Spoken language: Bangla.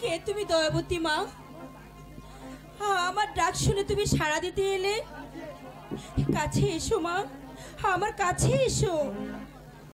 কে তুমি, দয়াবতী মা? আমার ডাক শুনে তুমি সাড়া দিতে এলে? কাছে এসো মা, আমার কাছে এসো।